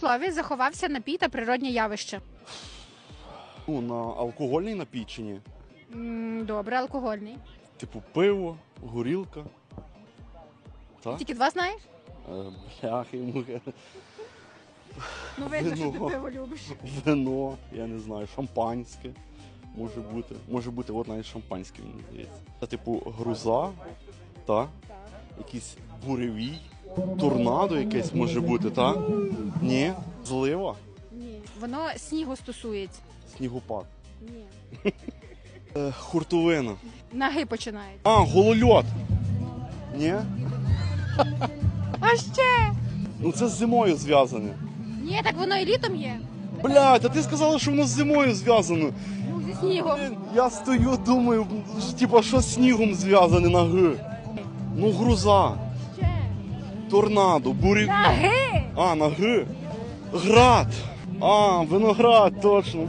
слові заховався напій та природнє явище? Ну, на алкогольний напій чи ні? М, Добре, алкогольний. Типу пиво, горілка. Так? Тільки два знаєш? Е, Бляхи, мухи. Ну видно, що ти пиво любиш. Вино, я не знаю, шампанське. Може бути. Може бути, от навіть шампанське, мені здається. Це типу груза, та? якийсь буревій, торнадо якесь може бути, та? Ні? Злива? Ні. Воно снігу стосується. Снігопад. Ні. Е, хуртовина. Наги починають. А, голольот. Ні? А ще? Ну це з зимою зв'язане. Ні, так воно і літом є. Блядь, а ти сказала, що воно з зимою зв'язано. Ну, зі снігом. Я стою, думаю, типа, що з снігом зв'язане на Г. Ну, груза. Торнадо, бурі. Наги! А, на Г. Град. А, виноград, точно.